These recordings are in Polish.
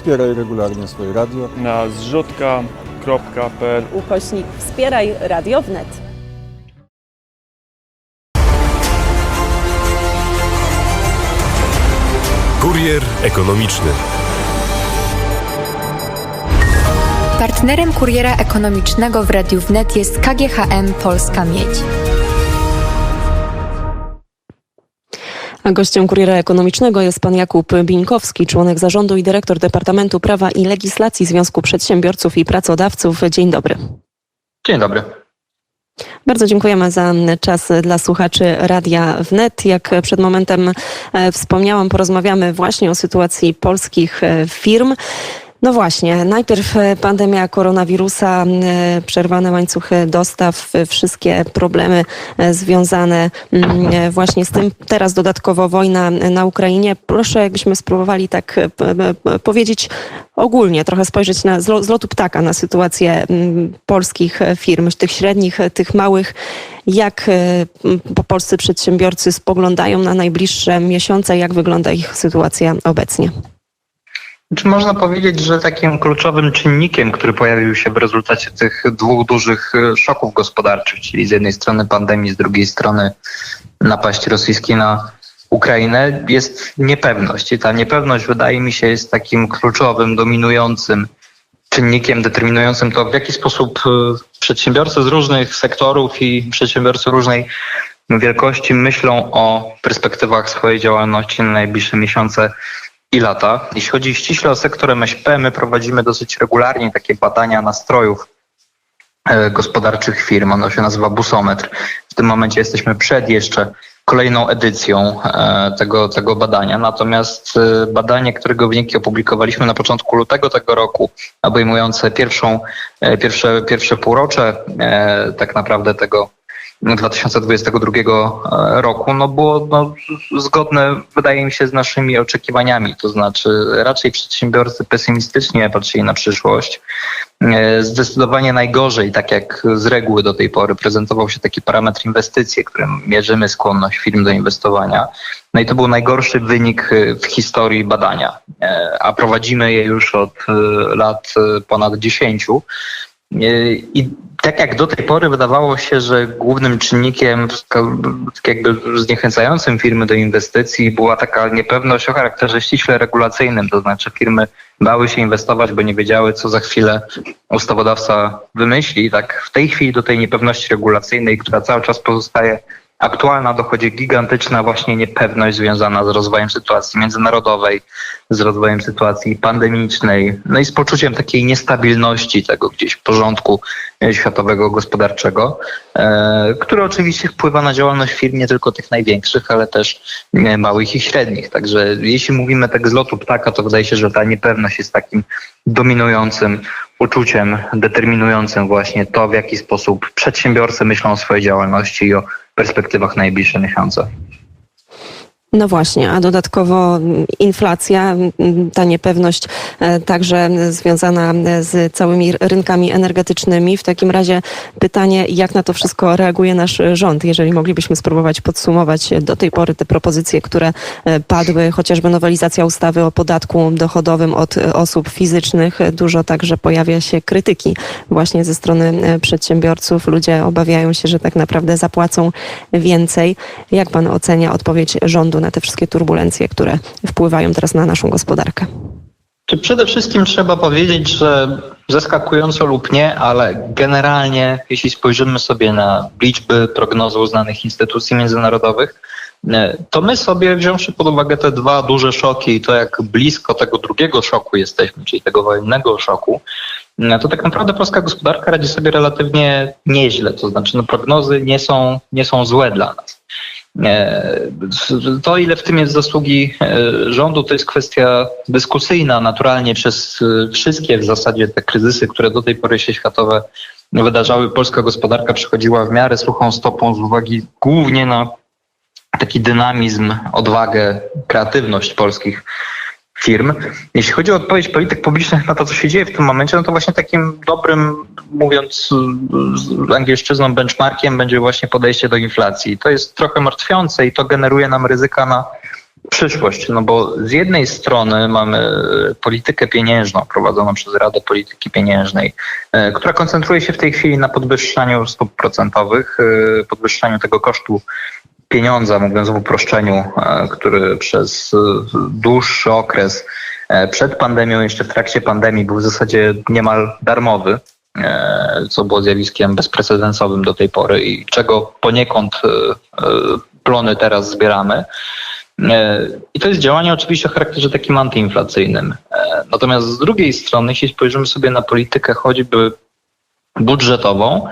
Wspieraj regularnie swoje radio. na zrzutka.pl ukośnik Wspieraj Radio Wnet. Kurier ekonomiczny. Partnerem kuriera ekonomicznego w Radiu Wnet jest KGHM Polska Miedź. Gościem kuriera ekonomicznego jest pan Jakub Bińkowski, członek zarządu i dyrektor Departamentu Prawa i Legislacji Związku Przedsiębiorców i Pracodawców. Dzień dobry. Dzień dobry. Bardzo dziękujemy za czas dla słuchaczy Radia Wnet. Jak przed momentem e, wspomniałam, porozmawiamy właśnie o sytuacji polskich e, firm. No właśnie, najpierw e, pandemia koronawirusa, e, przerwane łańcuchy dostaw, e, wszystkie problemy związane właśnie z tym. Teraz dodatkowo wojna na Ukrainie. Proszę, jakbyśmy spróbowali tak powiedzieć ogólnie, trochę spojrzeć na, z lo- z lotu ptaka na sytuację polskich firm, tych średnich, tych małych. Jak polscy przedsiębiorcy spoglądają na najbliższe miesiące, jak wygląda ich sytuacja obecnie? Czy można powiedzieć, że takim kluczowym czynnikiem, który pojawił się w rezultacie tych dwóch dużych e, szoków gospodarczych, czyli z jednej strony pandemii, z drugiej strony napaści rosyjskiej na Ukrainę, jest niepewność. I ta niepewność, wydaje mi się, jest takim kluczowym, dominującym czynnikiem determinującym to, w jaki sposób e, przedsiębiorcy z różnych sektorów i przedsiębiorcy różnej wielkości myślą o perspektywach swojej działalności na najbliższe miesiące i lata. Jeśli chodzi ściśle o sektor MŚP, my prowadzimy dosyć regularnie takie badania nastrojów e, gospodarczych firm. Ono się nazywa Busometr. W tym momencie jesteśmy przed jeszcze kolejną edycją e, tego, tego badania. Natomiast e, badanie, którego wyniki opublikowaliśmy na początku lutego tego roku, obejmujące pierwszą, pierwsze, pierwsze półrocze tak naprawdę tego 2022 roku, no było no, zgodne, wydaje mi się, z naszymi oczekiwaniami. To znaczy, raczej przedsiębiorcy pesymistycznie patrzyli na przyszłość. E, Zdecydowanie najgorzej, tak jak z reguły do tej pory, prezentował się taki parametr inwestycje, którym mierzymy skłonność firm do inwestowania. No i to był najgorszy wynik e, w historii badania, E, a prowadzimy je już od e, lat e, ponad 10. I tak jak do tej pory wydawało się, że głównym czynnikiem jakby zniechęcającym firmy do inwestycji była taka niepewność o charakterze ściśle regulacyjnym, to znaczy firmy bały się inwestować, bo nie wiedziały, co za chwilę ustawodawca wymyśli. Tak w tej chwili do tej niepewności regulacyjnej, która cały czas pozostaje aktualna, dochodzi gigantyczna właśnie niepewność związana z rozwojem sytuacji międzynarodowej, z rozwojem sytuacji pandemicznej, no i z poczuciem takiej niestabilności tego gdzieś porządku e, światowego, gospodarczego, e, które oczywiście wpływa na działalność firm nie tylko tych największych, ale też e, małych i średnich. Także jeśli mówimy tak z lotu ptaka, to wydaje się, że ta niepewność jest takim dominującym uczuciem, determinującym właśnie to, w jaki sposób przedsiębiorcy myślą o swojej działalności i o perspektywach na najbliższe miesiące. No właśnie, a dodatkowo inflacja, ta niepewność e, także związana e, z całymi rynkami energetycznymi. W takim razie pytanie, jak na to wszystko reaguje nasz rząd? Jeżeli moglibyśmy spróbować podsumować do tej pory te propozycje, które e, padły, chociażby nowelizacja ustawy o podatku dochodowym od osób fizycznych. Dużo także pojawia się krytyki właśnie ze strony przedsiębiorców. Ludzie obawiają się, że tak naprawdę zapłacą więcej. Jak pan ocenia odpowiedź rządu na te wszystkie turbulencje, które wpływają teraz na naszą gospodarkę? Czy przede wszystkim trzeba powiedzieć, że zaskakująco lub nie, ale generalnie, jeśli spojrzymy sobie na liczby prognozy uznanych instytucji międzynarodowych, e, to my sobie, wziąwszy pod uwagę te dwa duże szoki i to, jak blisko tego drugiego szoku jesteśmy, czyli tego wojennego szoku, e, to tak naprawdę polska gospodarka radzi sobie relatywnie nieźle. To znaczy, no, prognozy nie są, nie są złe dla nas. E, To, ile w tym jest zasługi e, rządu, to jest kwestia dyskusyjna. Naturalnie przez e, wszystkie w zasadzie te kryzysy, które do tej pory się światowe wydarzały, polska gospodarka przechodziła w miarę suchą stopą z uwagi głównie na taki dynamizm, odwagę, kreatywność polskich firm. Jeśli chodzi o odpowiedź polityk publicznych na to, co się dzieje w tym momencie, no to właśnie takim dobrym, mówiąc z angielszczyzną, benchmarkiem będzie właśnie podejście do inflacji. To jest trochę martwiące i to generuje nam ryzyka na przyszłość, no bo z jednej strony mamy politykę pieniężną prowadzoną przez Radę Polityki Pieniężnej, e, która koncentruje się w tej chwili na podwyższaniu stóp procentowych, e, podwyższaniu tego kosztu pieniądza, mówiąc w uproszczeniu, e, który przez dłuższy okres przed pandemią, jeszcze w trakcie pandemii był w zasadzie niemal darmowy, co było zjawiskiem bezprecedensowym do tej pory i czego poniekąd plony teraz zbieramy. E, I to jest działanie oczywiście o charakterze takim antyinflacyjnym. E, natomiast z drugiej strony, jeśli spojrzymy sobie na politykę choćby budżetową,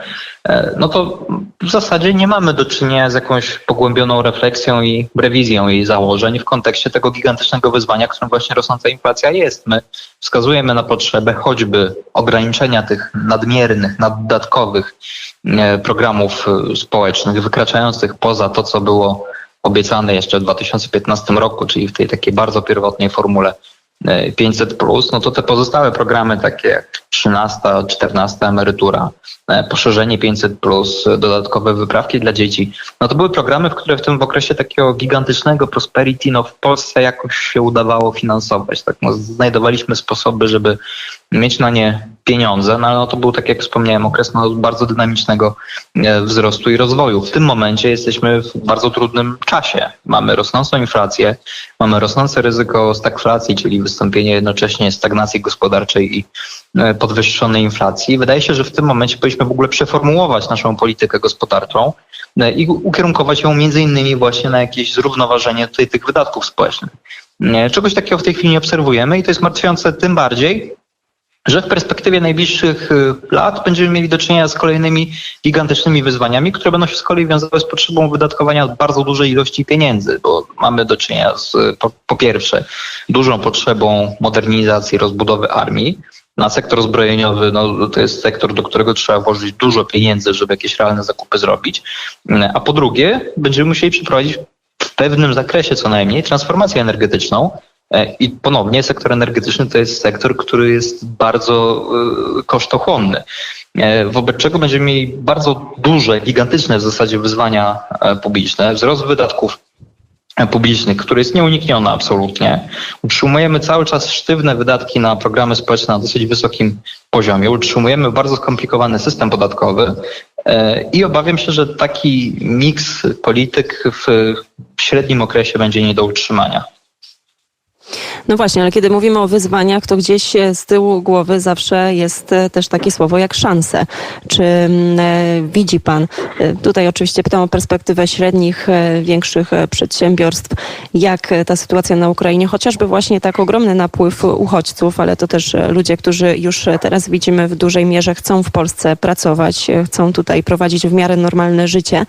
e, no to w zasadzie nie mamy do czynienia z jakąś pogłębioną refleksją i rewizją jej założeń w kontekście tego gigantycznego wyzwania, którym właśnie rosnąca inflacja jest. My wskazujemy na potrzebę choćby ograniczenia tych nadmiernych, naddodatkowych programów społecznych, wykraczających poza to, co było obiecane jeszcze w 2015 roku, czyli w tej takiej bardzo pierwotnej formule 500, e, no to te pozostałe programy, takie jak 13, 14 emerytura, e, poszerzenie 500, dodatkowe wyprawki dla dzieci, no to były programy, w które w tym w okresie takiego gigantycznego prosperity, no w Polsce jakoś się udawało finansować. Tak? No, znajdowaliśmy sposoby, żeby mieć na nie pieniądze, no ale no to był, tak jak wspomniałem, okres no, bardzo dynamicznego e, wzrostu i rozwoju. W tym momencie jesteśmy w bardzo trudnym czasie. Mamy rosnącą inflację, mamy rosnące ryzyko stagflacji, czyli wystąpienie jednocześnie stagnacji gospodarczej i e, podwyższonej inflacji. Wydaje się, że w tym momencie powinniśmy w ogóle przeformułować naszą politykę gospodarczą e, i ukierunkować ją między innymi właśnie na jakieś zrównoważenie tutaj tych wydatków społecznych. Czegoś takiego w tej chwili nie obserwujemy i to jest martwiące tym bardziej, że w perspektywie najbliższych y, lat będziemy mieli do czynienia z kolejnymi gigantycznymi wyzwaniami, które będą się z kolei wiązały z potrzebą wydatkowania bardzo dużej ilości pieniędzy, bo mamy do czynienia z po, po pierwsze dużą potrzebą modernizacji, rozbudowy armii, na sektor zbrojeniowy, no, to jest sektor, do którego trzeba włożyć dużo pieniędzy, żeby jakieś realne zakupy zrobić. A po drugie, będziemy musieli przeprowadzić w pewnym zakresie co najmniej transformację energetyczną, I ponownie sektor energetyczny to jest sektor, który jest bardzo e, kosztochłonny. E, wobec czego będziemy mieli bardzo duże, gigantyczne w zasadzie wyzwania publiczne, wzrost wydatków publicznych, który jest nieunikniony absolutnie. Utrzymujemy cały czas sztywne wydatki na programy społeczne na dosyć wysokim poziomie. Utrzymujemy bardzo skomplikowany system podatkowy i obawiam się, że taki miks polityk w średnim okresie będzie nie do utrzymania. No właśnie, ale kiedy mówimy o wyzwaniach, to gdzieś e, z tyłu głowy zawsze jest e, też takie słowo jak szanse. Czy mm, e, widzi Pan, tutaj oczywiście pytam o perspektywę średnich, większych przedsiębiorstw, jak ta sytuacja na Ukrainie, chociażby właśnie tak ogromny napływ uchodźców, ale to też ludzie, którzy już teraz widzimy w dużej mierze chcą w Polsce pracować, chcą tutaj prowadzić w miarę normalne życie.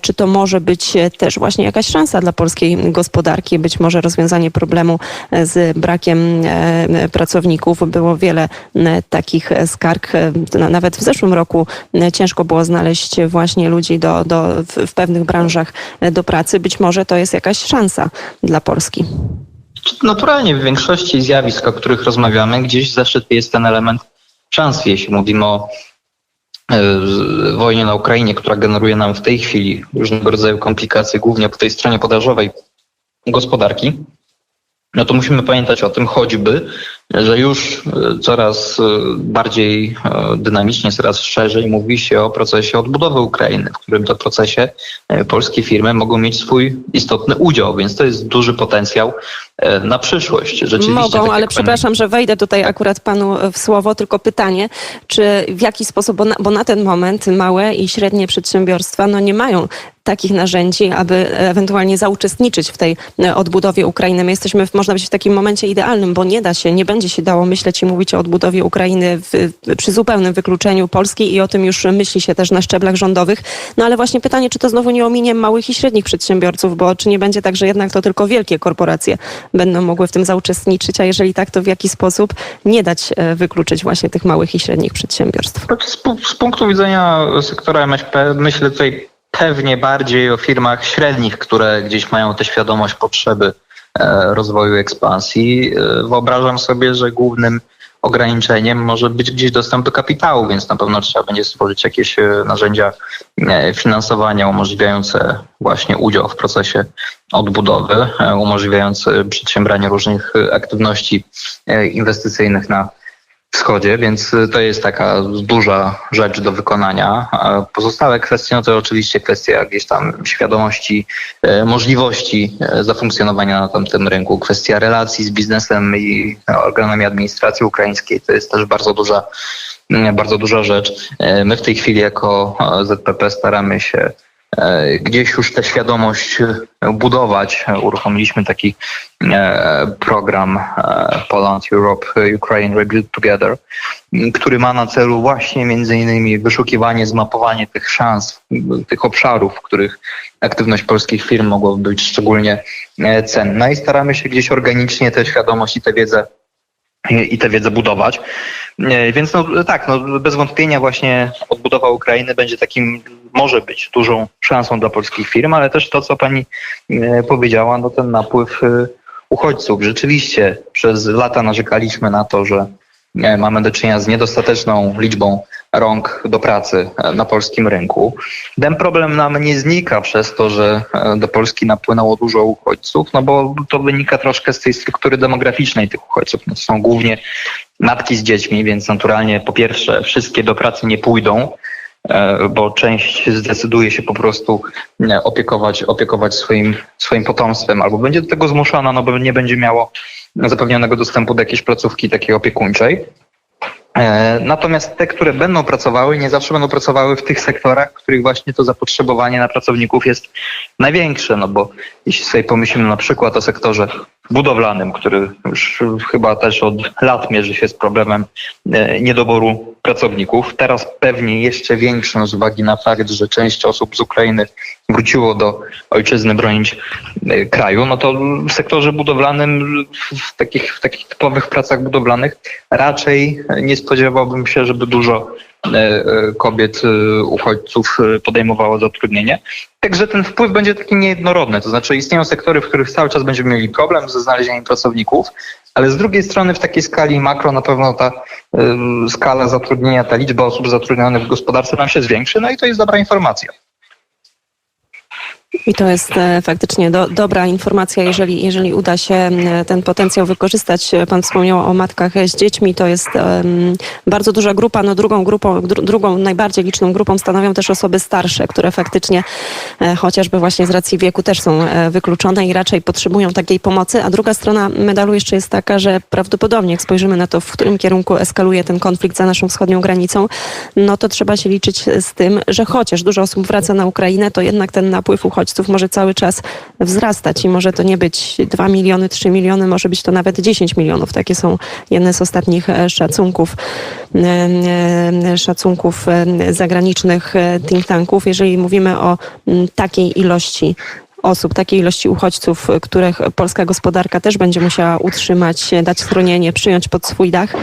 Czy to może być też właśnie jakaś szansa dla polskiej gospodarki, być może rozwiązanie problemu z brakiem e, pracowników. Było wiele e, takich skarg. E, nawet w zeszłym roku ciężko było znaleźć właśnie ludzi do, do, w pewnych branżach do pracy. Być może to jest jakaś szansa dla Polski. Naturalnie w większości zjawisk, o których rozmawiamy, gdzieś zawsze jest ten element szans, jeśli mówimy o wojnie na Ukrainie, która generuje nam w tej chwili różnego rodzaju komplikacje, głównie po tej stronie podażowej gospodarki no to musimy pamiętać o tym choćby, że już e, coraz e, bardziej e, dynamicznie, coraz szerzej mówi się o procesie odbudowy Ukrainy, w którym to procesie polskie firmy mogą mieć swój istotny udział, więc to jest duży potencjał na przyszłość. Rzeczywiście, mogą, tak ale przepraszam, że wejdę tutaj akurat panu w słowo, tylko pytanie, czy w jaki sposób, bo na, bo na ten moment małe i średnie przedsiębiorstwa no nie mają takich narzędzi, aby ewentualnie zauczestniczyć w tej odbudowie Ukrainy. My jesteśmy, w, można być w takim momencie idealnym, bo nie da się, nie będzie się dało myśleć i mówić o odbudowie Ukrainy w, przy zupełnym wykluczeniu Polski i o tym już myśli się też na szczeblach rządowych. No ale właśnie pytanie, czy to znowu nie ominie małych i średnich przedsiębiorców, bo czy nie będzie tak, że jednak to tylko wielkie korporacje będą mogły w tym zauczestniczyć, a jeżeli tak, to w jaki sposób nie dać e, wykluczyć właśnie tych małych i średnich przedsiębiorstw? Z, punktu widzenia sektora MŚP myślę tutaj pewnie bardziej o firmach średnich, które gdzieś mają tę świadomość potrzeby rozwoju ekspansji. E, wyobrażam sobie, że głównym ograniczeniem może być gdzieś dostęp do kapitału, więc na pewno trzeba będzie stworzyć jakieś e, narzędzia e, finansowania umożliwiające właśnie udział w procesie odbudowy, e, umożliwiające przedsiębranie różnych e, aktywności e, inwestycyjnych na wschodzie, więc y, to jest taka duża rzecz do wykonania. Pozostałe kwestie, no to oczywiście kwestia gdzieś tam świadomości, e, możliwości e, zafunkcjonowania na tamtym rynku, kwestia relacji z biznesem i organami administracji ukraińskiej, to jest też bardzo duża, mm, bardzo duża rzecz. E, My w tej chwili jako e, ZPP staramy się e, gdzieś już tę świadomość e, budować. Uruchomiliśmy taki e, program e, Poland, Europe, Ukraine Rebuild Together, który ma na celu właśnie między innymi wyszukiwanie, zmapowanie tych szans, tych obszarów, w których aktywność polskich firm mogłaby być szczególnie e, cenna i staramy się gdzieś organicznie tę świadomość i tę wiedzę i tę wiedzę budować. E, Więc no, tak, no, bez wątpienia właśnie odbudowa Ukrainy będzie takim, może być dużą szansą dla polskich firm, ale też to, co pani e, powiedziała, no ten napływ e, uchodźców. Rzeczywiście przez lata narzekaliśmy na to, że e, mamy do czynienia z niedostateczną liczbą rąk do pracy na polskim rynku. Ten problem nam nie znika przez to, że do Polski napłynęło dużo uchodźców, no bo to wynika troszkę z tej struktury demograficznej tych uchodźców. No to są głównie matki z dziećmi, więc naturalnie po pierwsze wszystkie do pracy nie pójdą, bo część zdecyduje się po prostu e, opiekować, opiekować swoim, swoim potomstwem albo będzie do tego zmuszona, no bo nie będzie miało zapewnionego dostępu do jakiejś placówki takiej opiekuńczej. E, Natomiast te, które będą pracowały, nie zawsze będą pracowały w tych sektorach, w których właśnie to zapotrzebowanie na pracowników jest największe. No bo jeśli sobie pomyślimy na przykład o sektorze budowlanym, który już chyba też od lat mierzy się z problemem e, niedoboru pracowników, teraz pewnie jeszcze większym z uwagi na fakt, że część osób z Ukrainy wróciło do ojczyzny bronić e, kraju, no to w sektorze budowlanym, w takich, w takich typowych pracach budowlanych raczej nie spodziewałbym się, żeby dużo e, e, kobiet, e, uchodźców e, podejmowało zatrudnienie. Także ten wpływ będzie taki niejednorodny. To znaczy istnieją sektory, w których cały czas będziemy mieli problem ze znalezieniem pracowników, ale z drugiej strony w takiej skali makro na pewno ta skala zatrudnienia, ta liczba osób zatrudnionych w gospodarce nam się zwiększy, no i to jest dobra informacja. I to jest e, faktycznie do, dobra informacja, jeżeli, jeżeli uda się ten potencjał wykorzystać. Pan wspomniał o matkach z dziećmi, to jest em, bardzo duża grupa. No drugą grupą, dru, drugą najbardziej liczną grupą stanowią też osoby starsze, które faktycznie e, chociażby właśnie z racji wieku też są e, wykluczone i raczej potrzebują takiej pomocy. A druga strona medalu jeszcze jest taka, że prawdopodobnie jak spojrzymy na to, w którym kierunku eskaluje ten konflikt za naszą wschodnią granicą, no to trzeba się liczyć z tym, że chociaż dużo osób wraca na Ukrainę, to jednak ten napływ uchodźców może cały czas wzrastać i może to nie być 2 miliony, 3 miliony, może być to nawet 10 milionów. Takie są jedne z ostatnich e, szacunków e, e, szacunków zagranicznych think tanków. Jeżeli mówimy o takiej ilości osób, takiej ilości uchodźców, e, których polska gospodarka też będzie musiała utrzymać, dać schronienie, przyjąć pod swój dach,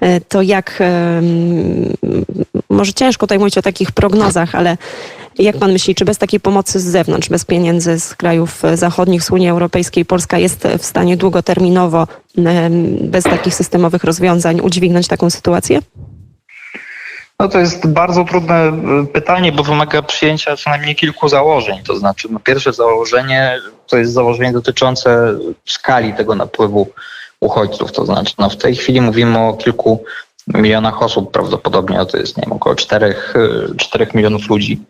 e, to jak, m, może ciężko tutaj mówić o takich prognozach, ale jak pan myśli, czy bez takiej pomocy z zewnątrz, bez pieniędzy z krajów zachodnich, z Unii Europejskiej, Polska jest w stanie długoterminowo, bez takich systemowych rozwiązań, udźwignąć taką sytuację? No to jest bardzo trudne y, pytanie, bo wymaga przyjęcia co najmniej kilku założeń. To znaczy, no pierwsze założenie to jest założenie dotyczące skali tego napływu uchodźców. To znaczy, no w tej chwili mówimy o kilku milionach osób prawdopodobnie, to jest nie wiem, około 4, 4 milionów ludzi.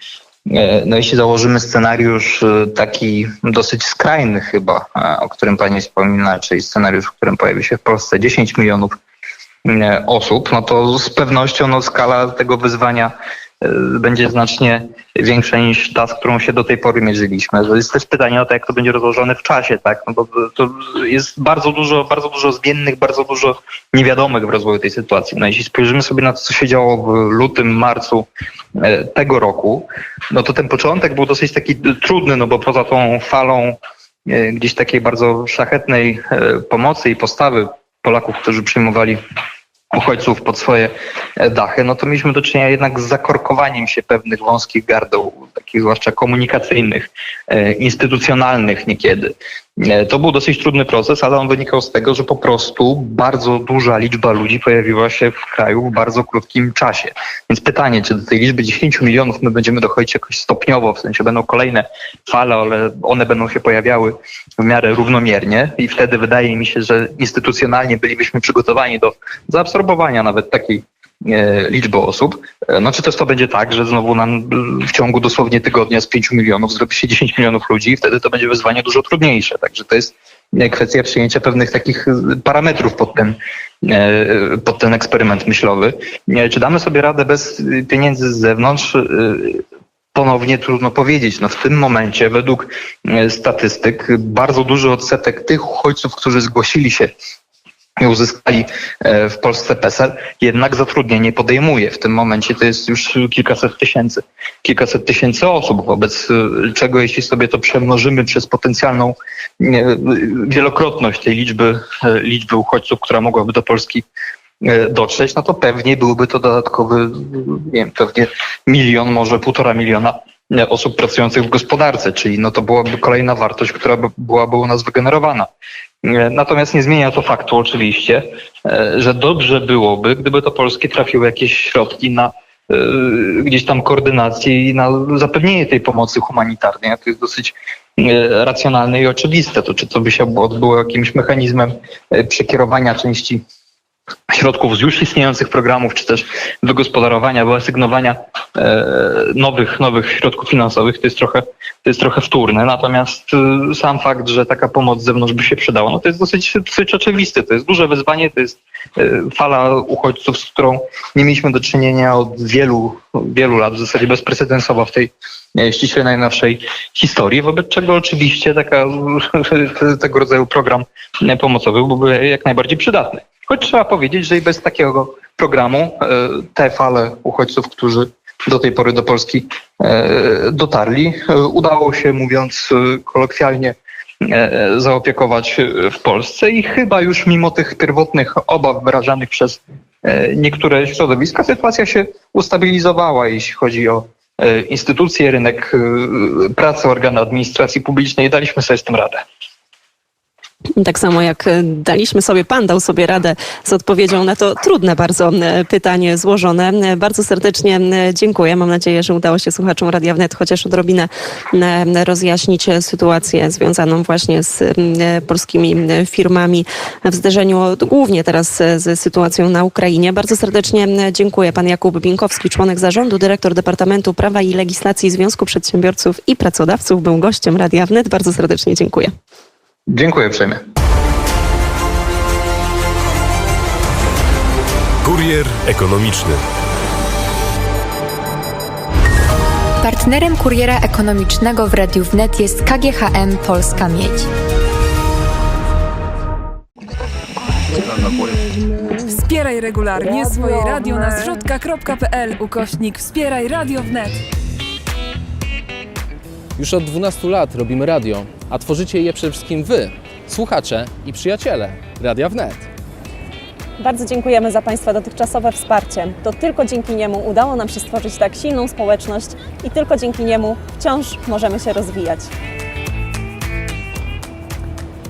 E, No jeśli założymy scenariusz taki dosyć skrajny chyba, e, o którym Pani wspomina, czyli scenariusz, w którym pojawi się w Polsce 10 milionów e, osób, no to z pewnością no, skala tego wyzwania e, będzie znacznie większa niż ta, z którą się do tej pory mierzyliśmy. Jest też pytanie o to, jak to będzie rozłożone w czasie, tak? No bo to jest bardzo dużo, bardzo dużo zmiennych, bardzo dużo niewiadomych w rozwoju tej sytuacji. No jeśli spojrzymy sobie na to, co się działo w lutym, marcu e, tego roku, no to ten początek był dosyć taki trudny, no bo poza tą falą e, gdzieś takiej bardzo szlachetnej e, pomocy i postawy Polaków, którzy przyjmowali uchodźców pod swoje e, dachy, no to mieliśmy do czynienia jednak z zakorkowaniem się pewnych wąskich gardeł, takich zwłaszcza komunikacyjnych, e, instytucjonalnych niekiedy. E, To był dosyć trudny proces, ale on wynikał z tego, że po prostu bardzo duża liczba ludzi pojawiła się w kraju w bardzo krótkim czasie. Więc pytanie, czy do tej liczby 10 milionów my będziemy dochodzić jakoś stopniowo, w sensie będą kolejne fale, ale one będą się pojawiały w miarę równomiernie i wtedy wydaje mi się, że instytucjonalnie bylibyśmy przygotowani do zaabsorbowania nawet takiej e, liczby osób. E, No czy też to będzie tak, że znowu nam e, w ciągu dosłownie tygodnia z 5 milionów zrobi się 10 milionów ludzi i wtedy to będzie wyzwanie dużo trudniejsze. Także to jest kwestia przyjęcia pewnych takich parametrów pod ten, pod ten eksperyment myślowy. Czy damy sobie radę bez pieniędzy z zewnątrz? Ponownie trudno powiedzieć. No w tym momencie według statystyk bardzo duży odsetek tych uchodźców, którzy zgłosili się i uzyskali e, w Polsce PESEL, jednak zatrudnienie podejmuje. W tym momencie to jest już kilkaset tysięcy, kilkaset tysięcy osób, wobec e, czego jeśli sobie to przemnożymy przez potencjalną wielokrotność tej liczby, e, liczby uchodźców, która mogłaby do Polski dotrzeć, no to pewnie byłby to dodatkowy, nie wiem, pewnie milion, może półtora miliona osób pracujących w gospodarce, czyli no to byłaby kolejna wartość, która by, byłaby u nas wygenerowana. E, Natomiast nie zmienia to faktu oczywiście, e, że dobrze byłoby, gdyby do Polski trafiły jakieś środki na e, gdzieś tam koordynację i na zapewnienie tej pomocy humanitarnej. To jest dosyć racjonalne i oczywiste. To czy to by się odbyło jakimś mechanizmem przekierowania części środków z już istniejących programów, czy też wygospodarowania, wyasygnowania e, nowych, nowych środków finansowych, to jest trochę, to jest trochę wtórne. Natomiast e, sam fakt, że taka pomoc z zewnątrz by się przydała, no to jest dosyć, dosyć oczywiste. To jest duże wyzwanie, to jest e, fala uchodźców, z którą nie mieliśmy do czynienia od wielu, wielu lat, w zasadzie bezprecedensowa w tej ściśle najnowszej historii, wobec czego oczywiście taka, tego rodzaju program pomocowy byłby jak najbardziej przydatny. Choć trzeba powiedzieć, że i bez takiego programu e, te fale uchodźców, którzy do tej pory do Polski e, dotarli, e, udało się, mówiąc kolokwialnie, zaopiekować w Polsce i chyba już mimo tych pierwotnych obaw wyrażanych przez niektóre środowiska, sytuacja się ustabilizowała, jeśli chodzi o instytucje, rynek pracy, organy administracji publicznej. Daliśmy sobie z tym radę. Tak samo jak e, daliśmy sobie, pan dał sobie radę z odpowiedzią na to trudne bardzo e, pytanie złożone. E, Bardzo serdecznie dziękuję. Mam nadzieję, że udało się słuchaczom Radia Wnet chociaż odrobinę rozjaśnić sytuację związaną właśnie z polskimi firmami w zderzeniu głównie teraz z sytuacją na Ukrainie. Bardzo serdecznie dziękuję. Pan Jakub Binkowski, członek zarządu, dyrektor Departamentu Prawa i Legislacji Związku Przedsiębiorców i Pracodawców, był gościem Radia Wnet. Bardzo serdecznie dziękuję. Dziękuję uprzejmie. Kurier ekonomiczny. Partnerem kuriera ekonomicznego w Radiu Wnet jest KGHM Polska Miedź. Wspieraj regularnie swoje radio na zrzutka.pl ukośnik Wspieraj Radio Wnet. Już od 12 lat robimy radio, a tworzycie je przede wszystkim Wy, słuchacze i przyjaciele Radia Wnet. Bardzo dziękujemy za Państwa dotychczasowe wsparcie. To tylko dzięki niemu udało nam się stworzyć tak silną społeczność i tylko dzięki niemu wciąż możemy się rozwijać.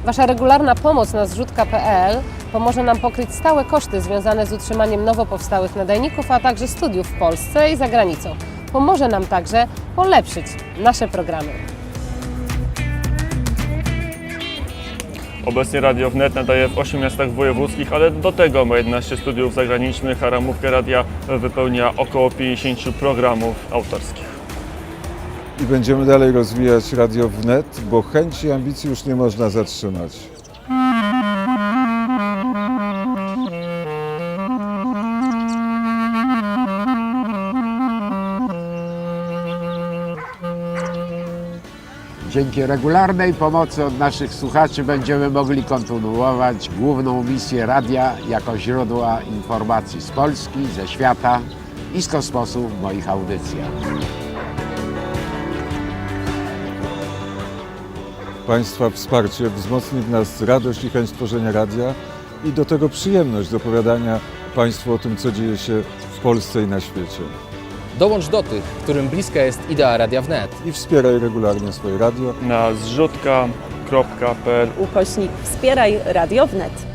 Wasza regularna pomoc na zrzutka.pl pomoże nam pokryć stałe koszty związane z utrzymaniem nowo powstałych nadajników, a także studiów w Polsce i za granicą. Pomoże nam także polepszyć nasze programy. Obecnie Radio Wnet nadaje w 8 miastach wojewódzkich, ale do tego ma 11 studiów zagranicznych, a ramówkę radia wypełnia około 50 programów autorskich. I będziemy dalej rozwijać Radio Wnet, bo chęci i ambicji już nie można zatrzymać. Dzięki regularnej pomocy od naszych słuchaczy będziemy mogli kontynuować główną misję radia jako źródła informacji z Polski, ze świata i z kosmosu w moich audycjach. Państwa wsparcie wzmocni w nas radość i chęć tworzenia radia i do tego przyjemność opowiadania Państwu o tym, co dzieje się w Polsce i na świecie. Dołącz do tych, którym bliska jest idea Radia Wnet. I wspieraj regularnie swoje radio. Na zrzutka.pl ukośnik Wspieraj Radio Wnet.